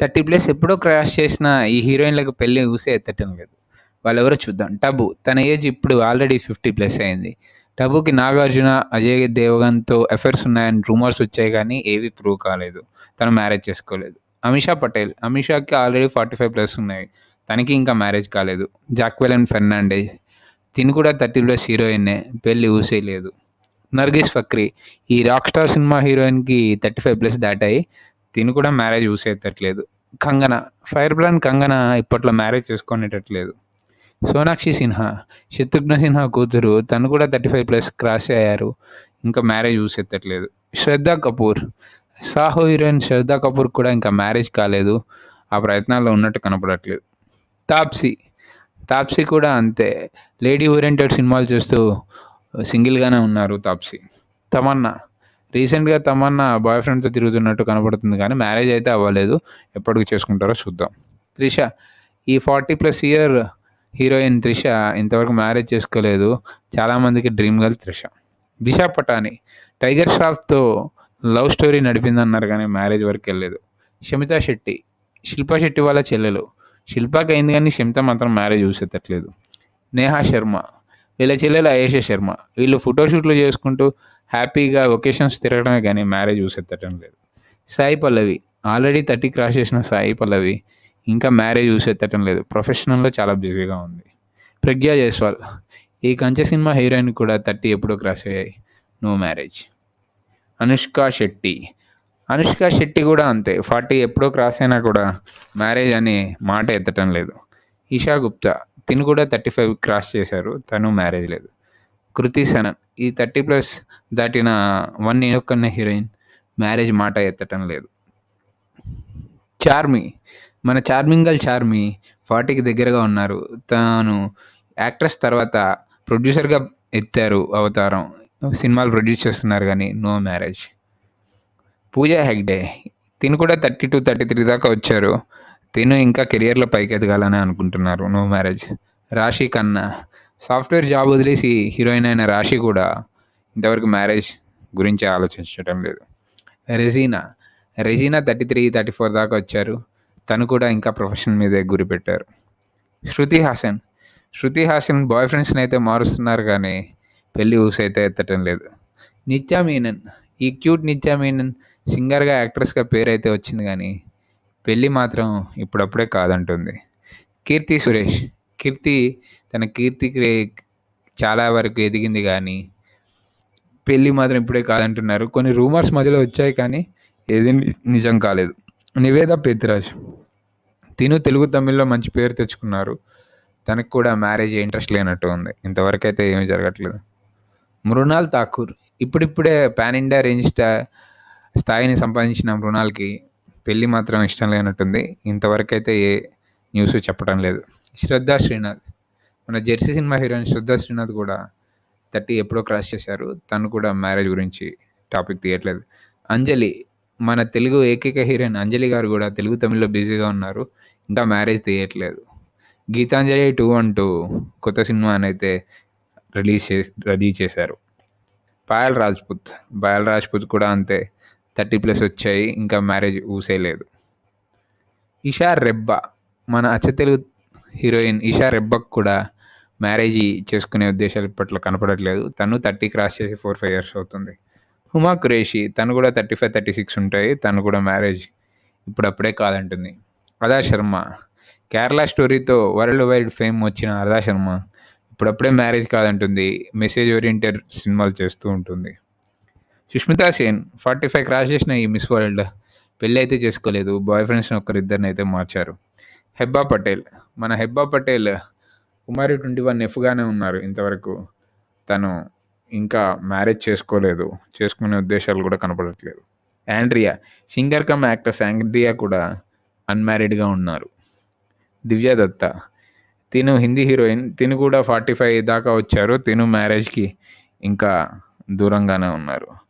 Thirty plus ఎప్పుడో crash చేసిన ఈ హీరోయిన్లకు పెళ్ళి ఊసే ఎత్తటం లేదు. వాళ్ళెవరో చూద్దాం. టబు తన ఏజ్ ఇప్పుడు ఆల్రెడీ ఫిఫ్టీ ప్లస్ అయింది. టబుకి నాగార్జున అజయ్ దేవగన్తో ఎఫైర్స్ ఉన్నాయని రూమర్స్ వచ్చాయి కానీ ఏవి ప్రూవ్ కాలేదు. తను మ్యారేజ్ చేసుకోలేదు. అమిషా పటేల్ అమిషాకి ఆల్రెడీ ఫార్టీ ఫైవ్ ప్లస్ ఉన్నాయి. తనకి ఇంకా మ్యారేజ్ కాలేదు. జాక్వెల్ అండ్ ఫెర్నాండేజ్ తిని కూడా థర్టీ ప్లస్ హీరోయిన్నే పెళ్ళి ఊసేయలేదు నర్గిస్ ఫక్రీ ఈ రాక్ స్టార్ సినిమా హీరోయిన్కి థర్టీ ఫైవ్ ప్లస్ దాటాయి. తిని కూడా మ్యారేజ్ ఊసేటట్లేదు కంగన ఫైర్ బ్రాండ్ కంగన ఇప్పట్లో మ్యారేజ్ చేసుకునేటట్లేదు. సోనాక్షి సిన్హా శత్రుఘ్న సిన్హా కూతురు తను కూడా థర్టీ ఫైవ్ ప్లస్ క్రాస్ అయ్యారు. ఇంకా మ్యారేజ్ ఊసెత్తట్లేదు శ్రద్ధా కపూర్ సాహో హీరోయిన్ శ్రద్ధా కపూర్ కూడా ఇంకా మ్యారేజ్ కాలేదు. ఆ ప్రయత్నాల్లో ఉన్నట్టు కనపడట్లేదు. తాప్సీ తాప్సీ కూడా అంతే. లేడీ ఓరియంటెడ్ సినిమాలు చేస్తూ సింగిల్గానే ఉన్నారు తాప్సీ. తమన్నా రీసెంట్గా తమన్నా బాయ్ ఫ్రెండ్తో తిరుగుతున్నట్టు కనబడుతుంది కానీ మ్యారేజ్ అయితే అవ్వలేదు. ఎప్పటికి చేసుకుంటారో చూద్దాం. త్రిష ఈ forty plus year heroine Trisha ఇంతవరకు మ్యారేజ్ చేసుకోలేదు. చాలామందికి డ్రీమ్ గర్ల్ త్రిష. దిశ పటాని టైగర్ ష్రాఫ్తో లవ్ స్టోరీ నడిపిందన్నారు కానీ మ్యారేజ్ వరకు వెళ్ళలేదు. షమితా శెట్టి శిల్పా శెట్టి వాళ్ళ చెల్లెలు. శిల్పాకి అయింది కానీ షమిత మాత్రం మ్యారేజ్ చూసేటట్లేదు నేహా శర్మ వీళ్ళ చెల్లెలు అయేష శర్మ. వీళ్ళు ఫోటోషూట్లు చేసుకుంటూ హ్యాపీగా ఒకేషన్స్ తిరగడమే కానీ మ్యారేజ్ చూసేత్తటం లేదు. Sai Pallavi already thirty cross చేసిన సాయి పల్లవి ఇంకా మ్యారేజ్ చూసేత్తటం లేదు. ప్రొఫెషనల్లో చాలా బిజీగా ఉంది. ప్రజ్ఞా జైస్వాల్ ఈ కంచె సినిమా హీరోయిన్ కూడా థర్టీ ఎప్పుడో క్రాస్ అయ్యాయి. No marriage. అనుష్క శెట్టి అనుష్క శెట్టి కూడా అంతే. ఫార్టీ ఎప్పుడో క్రాస్ అయినా కూడా మ్యారేజ్ అనే మాట ఎత్తటం లేదు. ఇషా గుప్తా తిను కూడా థర్టీ ఫైవ్ క్రాస్ చేశారు. తను మ్యారేజ్ లేదు. కృతి సనన్ ఈ థర్టీ ప్లస్ దాటిన వన్ ఇనొక్కన్న హీరోయిన్ మ్యారేజ్ మాట ఎత్తటం లేదు. చార్మి మన చార్మింగల్ చార్మి ఫార్టీకి దగ్గరగా ఉన్నారు. తాను యాక్ట్రెస్ తర్వాత ప్రొడ్యూసర్గా ఎత్తారు అవతారం. సినిమాలు ప్రొడ్యూస్ చేస్తున్నారు కానీ నో మ్యారేజ్. పూజా హెగ్డే తిను కూడా థర్టీ టు థర్టీ త్రీ దాకా వచ్చారు. తిను ఇంకా కెరియర్లో పైకి ఎదగాలని అనుకుంటున్నారు. No marriage. Raashi Khanna software job వదిలేసి హీరోయిన్ అయిన రాశి కూడా ఇంతవరకు మ్యారేజ్ గురించి ఆలోచించడం లేదు. Regina Regina thirty three thirty four దాకా వచ్చారు. తను కూడా ఇంకా ప్రొఫెషన్ మీదే గురి పెట్టారు. శృతి హాసన్ శృతి హాసన్ బాయ్ ఫ్రెండ్స్ని అయితే మారుస్తున్నారు కానీ పెళ్ళి ఊసైతే ఎత్తటం లేదు. నిత్యా మీనన్ ఈ క్యూట్ నిత్యా మీనన్ సింగర్గా యాక్ట్రెస్గా పేరు అయితే వచ్చింది కానీ పెళ్ళి మాత్రం ఇప్పుడప్పుడే కాదంటుంది. కీర్తి సురేష్ కీర్తి తన కీర్తి చాలా వరకు ఎదిగింది కానీ పెళ్ళి మాత్రం ఇప్పుడే కాదంటున్నారు. కొన్ని రూమర్స్ మధ్యలో వచ్చాయి కానీ ఏది నిజం కాలేదు. నివేద పేతురాజ్ తిను తెలుగు తమిళ్ళో మంచి పేరు తెచ్చుకున్నారు. తనకు కూడా మ్యారేజ్ ఇంట్రెస్ట్ లేనట్టు ఉంది. ఇంతవరకు అయితే ఏమీ జరగట్లేదు. మృణాల్ ఠాకూర్. ఇప్పుడిప్పుడే పాన్ ఇండియా రేంజ్ స్థాయిని సంపాదించిన మృణాల్కి పెళ్ళి మాత్రం ఇష్టం లేనట్టుంది. ఇంతవరకు అయితే ఏ న్యూస్ చెప్పడం లేదు. శ్రద్ధ శ్రీనాథ్. మన Jersey cinema heroine Shraddha Srinath కూడా థర్టీ ఎప్పుడో క్రాస్ చేశారు. తను కూడా మ్యారేజ్ గురించి టాపిక్ తీయట్లేదు. అంజలి మన తెలుగు ఏకైక హీరోయిన్ అంజలి గారు కూడా తెలుగు తమిళ్ళో బిజీగా ఉన్నారు. ఇంకా మ్యారేజ్ తీయట్లేదు. గీతాంజలి టూ అంటూ కొత్త సినిమాని అయితే రిలీజ్ చే రెడీ చేశారు. పాయల్ రాజ్పుత్ పాయల్ రాజ్పుత్ కూడా అంతే. థర్టీ ప్లస్ వచ్చాయి ఇంకా మ్యారేజ్ ఊసేయలేదు ఇషా రెబ్బా మన అచ్చ తెలుగు హీరోయిన్ ఇషా రెబ్బకు కూడా మ్యారేజ్ చేసుకునే ఉద్దేశాలు ఇప్పట్లో కనపడట్లేదు. తను థర్టీ క్రాస్ చేసి ఫోర్ ఫైవ్ ఇయర్స్ అవుతుంది. హుమా ఖురేషి తను కూడా థర్టీ ఫైవ్ థర్టీ సిక్స్ ఉంటాయి. తను కూడా మ్యారేజ్ ఇప్పుడప్పుడే కాదంటుంది. అదా శర్మ. కేరళ స్టోరీతో వరల్డ్ వైడ్ ఫేమ్ వచ్చిన అదా శర్మ ఇప్పుడప్పుడే మ్యారేజ్ కాదంటుంది. మెసేజ్ ఓరియంటెడ్ సినిమాలు చేస్తూ ఉంటుంది. Sushmita Sen forty five cross చేసిన ఈ మిస్ వరల్డ్ పెళ్ళి అయితే చేసుకోలేదు. బాయ్ ఫ్రెండ్స్ని ఒకరిద్దరిని అయితే మార్చారు. హెబ్బా పటేల్. మన హెబ్బా పటేల్ కుమారి ట్వంటీ వన్ ఎఫ్గానే ఉన్నారు ఇంతవరకు. తను ఇంకా మ్యారేజ్ చేసుకోలేదు. చేసుకునే ఉద్దేశాలు కూడా కనపడట్లేదు. Andrea singer cum actors Andrea కూడా అన్మ్యారీడ్గా ఉన్నారు. దివ్యా దత్త తిను హిందీ హీరోయిన్ తిను కూడా ఫార్టీ ఫైవ్ దాకా వచ్చారు. తిను మ్యారేజ్కి ఇంకా దూరంగానే ఉన్నారు.